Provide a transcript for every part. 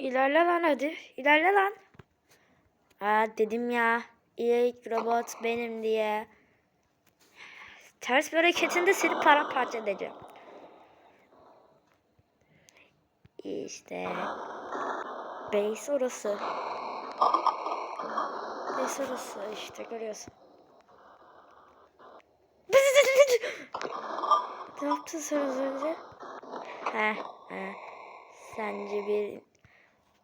İlerle lan hadi. İlerle lan. Aa dedim ya. İlk robot benim diye. Ters bir hareketinde seni paramparça edeceğim. İşte. Base orası. Base orası işte görüyorsun. ne yaptın sen az önce? Heh, heh. Sence bir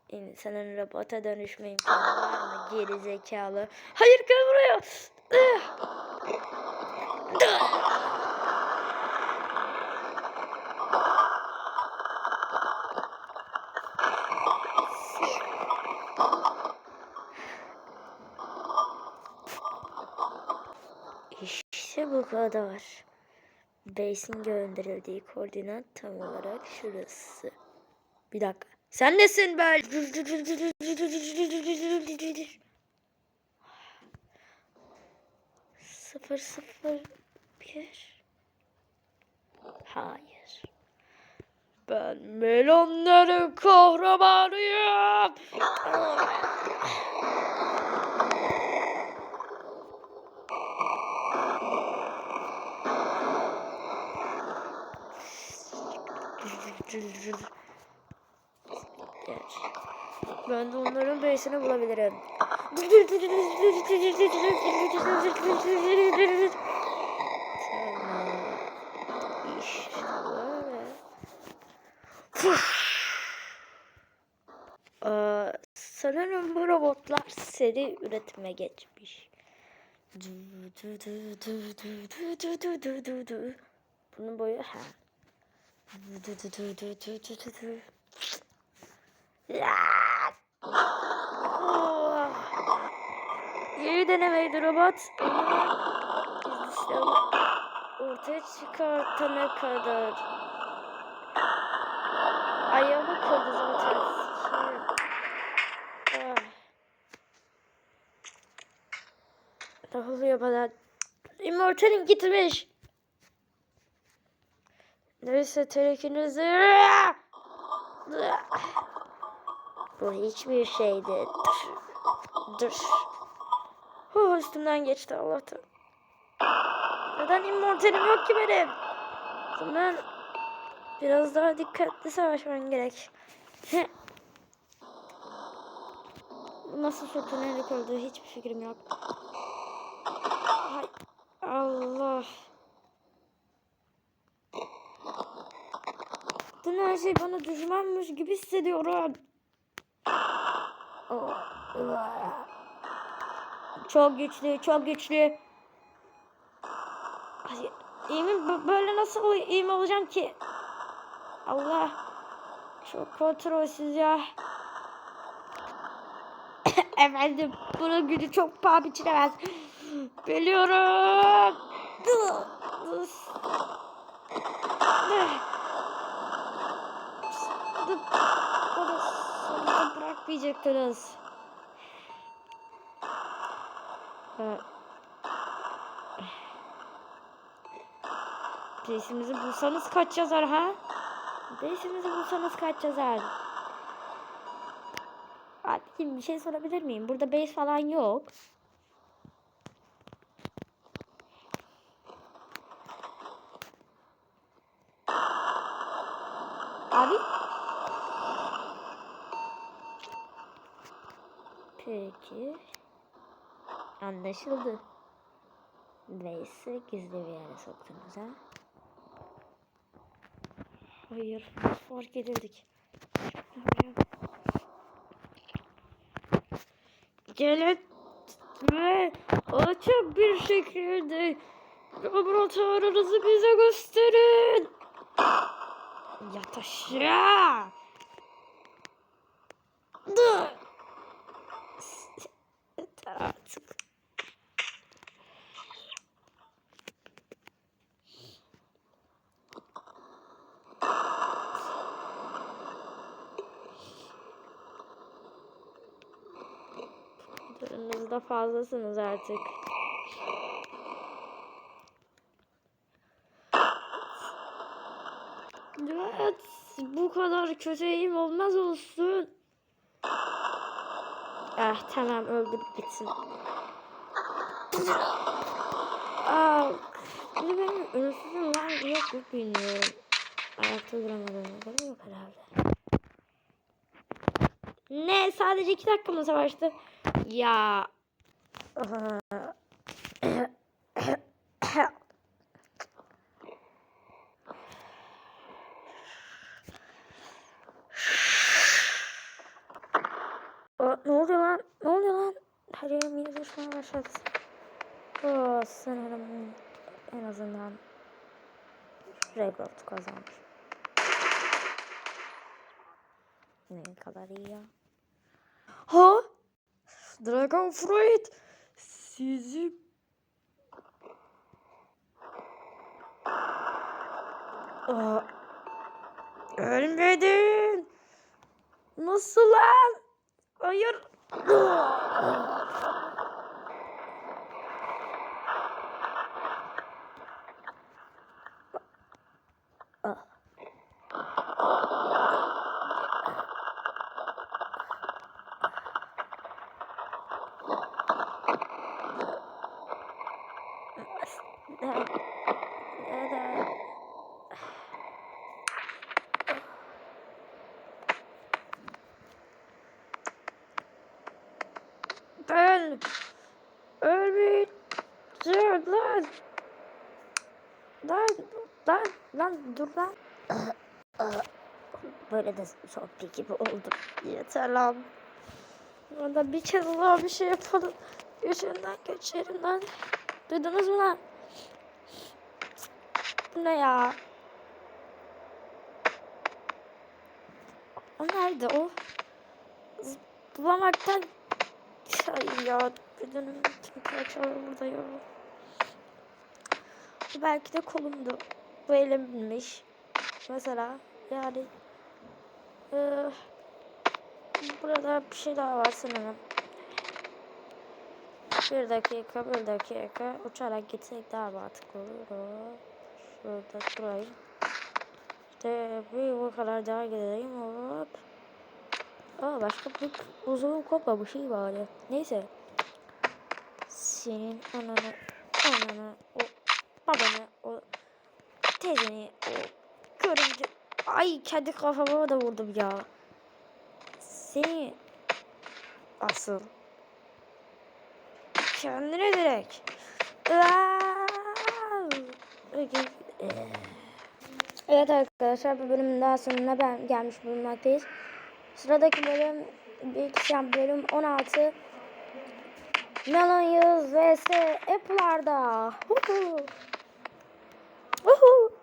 insanın robota dönüşme imkanı var mı? Geri zekalı. Hayır gel buraya. İşte bu kadar. Base'in gönderildiği koordinat tam olarak şurası. Bir dakika. Sen nesin be? Sıfır sıfır bir. Hayır. Ben melonların kahramanıyım. Gerçi. Ben de onların base'ini bulabilirim. Tamam. İşte. Aa, sanırım bu robotlar seri üretime geçmiş. Bunun boyu ha. Yeni denemeydi robot. Ortaya çıkartana kadar. Ayağımı kırdı zaten. Ne oluyor bana? Immortal'im gitmiş. Neyse telekinizi. Bu hiçbir şeydi. Dur. Oh, üstümden geçti Allah'tan. Neden immortalim yok ki benim? Zaman biraz daha dikkatli savaşman gerek. Nasıl fırtınalık olduğu hiçbir fikrim yok. Ay, Allah. Dün her şey bana düşmanmış gibi hissediyorum. Oh. Çok güçlü, çok güçlü. B- Böyle nasıl mi olacağım ki? Allah. Çok kontrolsüz ya. Efendim, bunun gücü çok paha biçilemez. Biliyorum. Bana Ha. Değişimizi bulsanız kaç yazar ha? Değişimizi bulsanız kaç yazar? Abicim bir şey sorabilir miyim? Burada base falan yok. Abi. Peki. Anlaşıldı. Neyse gizli bir yere soktunuz ha. Hayır, fark edildik. Gelin ve açık bir şekilde laboratuvarınızı bize gösterin. Yat aşağı. Dur. Yeter artık. Aranızda fazlasınız artık. Evet, bu kadar kötü olmaz olsun. Ah tamam öldür gitsin. Aa, bir de benim ölümsüzüm var yok yok bilmiyorum. Ayakta duramadığım kadar yok herhalde. Ne sadece iki dakika mı savaştı? Ya. Aa, ne oluyor lan? Ne oluyor lan? Her yerim başladı. Oo, sanırım en azından Regrot kazanmış. Ne kadar iyi ya. Ha? Dragon Fruit sizi Aa, ölmedin. Nasıl lan? Hayır. Neden? Ben ölmeyeceğim lan. Lan, lan, lan dur lan. Böyle de sohbet gibi oldum. Yeter lan. Burada bir kez daha bir şey yapalım. Yüzünden geçerim lan. Duydunuz mu lan? Bu ne ya? O nerede o? Zıplamaktan Ay ya bedenim bütün parçalar burada ya. Bu belki de kolumdu. Bu elimmiş. Mesela yani eee, burada bir şey daha var sanırım. Bir dakika, bir dakika. Uçarak gitsek daha mantıklı olur. Şurada durayım. İşte bir bu kadar daha gideyim. Hop. Aa başka bir uzun kopma bir şey var ya. Neyse. Senin ananı, ananı, o babanı, o teyzeni, o görünce... Ay kendi kafama da vurdum ya. Seni asıl kendine direkt. Evet arkadaşlar bu bölümün daha sonuna ben gelmiş bulunmaktayız. Sıradaki bölüm bir Bilgisayar bölüm 16 Melon Yıldız vs Apple'larda. Uhu. Uhu.